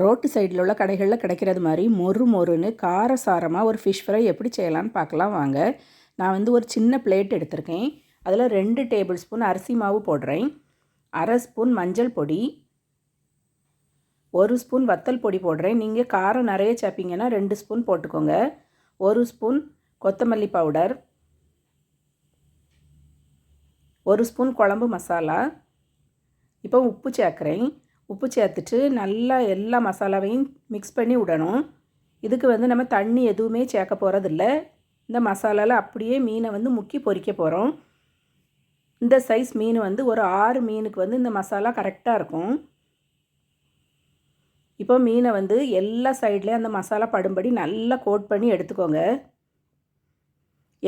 Road சைடில் உள்ள கடைகளில் கிடைக்கிறது மாதிரி மொறு மொறுன்னு காரசாரமாக ஒரு ஃபிஷ் ஃப்ரை எப்படி செய்யலான்னு பார்க்கலாம் வாங்க. நான் வந்து ஒரு சின்ன பிளேட் எடுத்திருக்கேன். அதில் ரெண்டு டேபிள் ஸ்பூன் அரிசி மாவு போடுறேன். அரை ஸ்பூன் மஞ்சள் பொடி. ஒரு ஸ்பூன் வத்தல் பொடி போடுறேன். நீங்கள் காரம் நிறைய சேர்ப்பீங்கன்னா ரெண்டு ஸ்பூன் போட்டுக்கோங்க. ஒரு ஸ்பூன் கொத்தமல்லி பவுடர். ஒரு ஸ்பூன் குழம்பு மசாலா. இப்போ உப்பு சேர்க்குறேன். உப்பு சேர்த்துட்டு நல்லா எல்லா மசாலாவையும் மிக்ஸ் பண்ணி விடணும். இதுக்கு வந்து நம்ம தண்ணி எதுவுமே சேர்க்க போகிறதில்ல இந்த மசாலாவில் அப்படியே மீனை வந்து முக்கி பொறிக்க போகிறோம் இந்த சைஸ் மீன் வந்து ஒரு ஆறு மீனுக்கு வந்து இந்த மசாலா கரெக்டாக இருக்கும். இப்போ மீனை வந்து எல்லா சைட்லேயும் அந்த மசாலா படும்படி நல்லா கோட் பண்ணி எடுத்துக்கோங்க.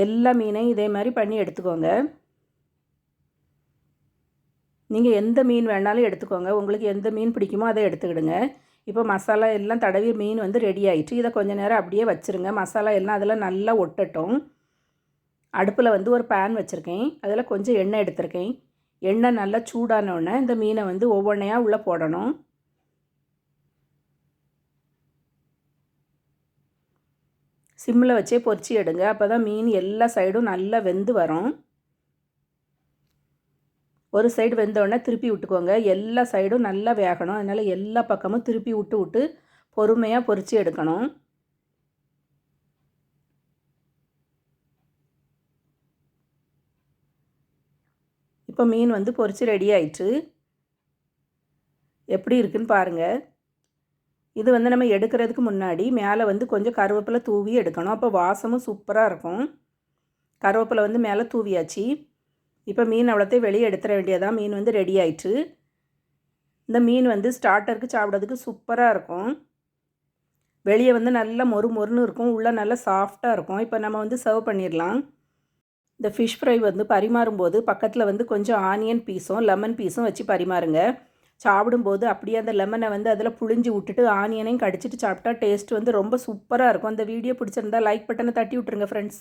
எல்லா மீனையும் இதே மாதிரி பண்ணி எடுத்துக்கோங்க. நீங்கள் எந்த மீன் வேணாலும் எடுத்துக்கோங்க. உங்களுக்கு எந்த மீன் பிடிக்குமோ அதை எடுத்துக்கிடுங்க. இப்போ மசாலா எல்லாம் தடவி மீன் வந்து ரெடி ஆகிட்டு இதை கொஞ்சம் நேரம் அப்படியே வச்சுருங்க. மசாலா எல்லாம் அதில் நல்லா ஒட்டட்டும். அடுப்பில் வந்து ஒரு பேன் வச்சுருக்கேன். அதில் கொஞ்சம் எண்ணெய் எடுத்திருக்கேன். எண்ணெய் நல்லா சூடானோடனே இந்த மீனை வந்து ஒவ்வொன்றையாக உள்ளே போடணும். சிம்மில் வச்சே பொறிச்சி எடுங்க. அப்போ தான் மீன் எல்லா சைடும் நல்லா வெந்து வரும். ஒரு சைடு வெந்தோடனே திருப்பி விட்டுக்கோங்க. எல்லா சைடும் நல்லா வேகணும். அதனால் எல்லா பக்கமும் திருப்பி விட்டு விட்டு பொறுமையாக பொறிச்சு எடுக்கணும். இப்போ மீன் வந்து பொறிச்சு ரெடி ஆயிடுச்சு எப்படி இருக்குன்னு பாருங்கள் இது வந்து நம்ம எடுக்கிறதுக்கு முன்னாடி மேலே வந்து கொஞ்சம் கருவேப்பிலை தூவி எடுக்கணும். அப்போ வாசமும் சூப்பராக இருக்கும். கருவேப்பிலை வந்து மேலே தூவியாச்சு. இப்போ மீன் அவ்வளோத்தையும் வெளியே எடுத்துட வேண்டியதான் மீன் வந்து ரெடி ஆயிட்டு இந்த மீன் வந்து ஸ்டார்டருக்கு சாப்பிட்றதுக்கு சூப்பராக இருக்கும். வெளியே வந்து நல்லா மொறு மொறுன்னு இருக்கும். உள்ளே நல்லா சாஃப்டாக இருக்கும். இப்போ நம்ம வந்து சர்வ் பண்ணிடலாம் இந்த ஃபிஷ் ஃப்ரை வந்து பரிமாறும்போது பக்கத்தில் வந்து கொஞ்சம் ஆனியன் பீஸும் லெமன் பீஸும் வச்சு பரிமாறுங்க. சாப்பிடும்போது அப்படியே அந்த லெமனை வந்து அதில் புழிஞ்சு விட்டுட்டு ஆனியனையும் கடிச்சிட்டு சாப்பிட்டா டேஸ்ட் வந்து ரொம்ப சூப்பராக இருக்கும். அந்த வீடியோ பிடிச்சிருந்தா லைக் பட்டனை தட்டி விட்ருங்க ஃப்ரெண்ட்ஸ்